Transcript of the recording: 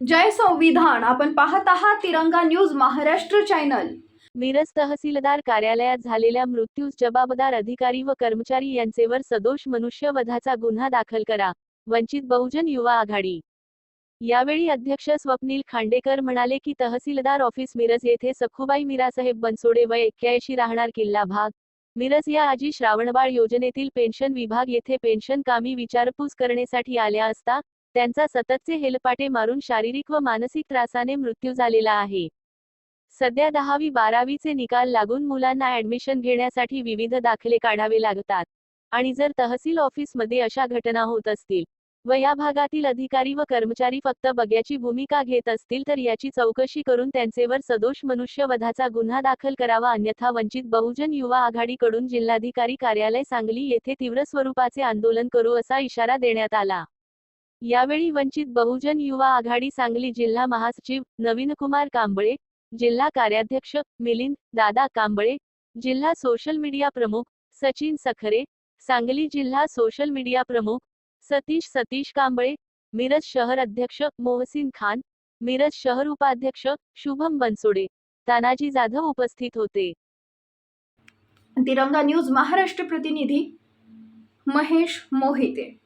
जय संविधान. आपण पाहत आहात तिरंगा न्यूज महाराष्ट्र चॅनल. मिरज तहसीलदार कार्यालयात झालेल्या मृत्यूस जबाबदार अधिकारी व कर्मचारी यांचेवर सदोष मनुष्यवधाचा गुन्हा दाखल करा. वंचित बहुजन युवा आघाडी. यावेळी अध्यक्ष स्वप्नील खांडेकर म्हणाले की तहसीलदार ऑफिस मिरज येथे सखुबाई मीरासाहेब बनसोडे वय एक्क्याऐंशी राहणार किल्ला भाग. मिरज या आजी श्रावणबाळ योजनेतील पेन्शन विभाग येथे पेन्शन कामी विचारपूस करण्यासाठी आल्या असता त्यांचा सततचे हेलपाटे मारून शारीरिक व मानसिक त्रासाने मृत्यू झालेला आहे. सध्या दहावी बारावीचे निकाल लागून मुलांना ऍडमिशन घेण्यासाठी विविध दाखले काढावे लागतात. आणि जर तहसील ऑफिसमध्ये अशा घटना होत असतील व या भागातील अधिकारी व कर्मचारी फक्त बग्याची भूमिका घेत असतील तर याची चौकशी करून त्यांचेवर सदोष मनुष्यवधाचा गुन्हा दाखल करावा अन्यथा वंचित बहुजन युवा आघाडीकडून जिल्हाधिकारी कार्यालय सांगली येथे तीव्र स्वरूपाचे आंदोलन करू असा इशारा देण्यात आला. यावेळी वंचित बहुजन युवा आघाडी सांगली जिल्हा महासचिव नवीनकुमार कांबळे जिल्हा कार्याध्यक्ष मिलिंद दादा कांबळे जिल्हा सोशल मीडिया प्रमुख सचिन सखरे सांगली जिल्हा सोशल मीडिया प्रमुख सतीश सतीश कांबळे मिरज शहर अध्यक्ष मोहसिन खान मिरज शहर उपाध्यक्ष शुभम बनसोडे तानाजी जाधव उपस्थित होते. तिरंगा न्यूज महाराष्ट्र प्रतिनिधी महेश मोहिते.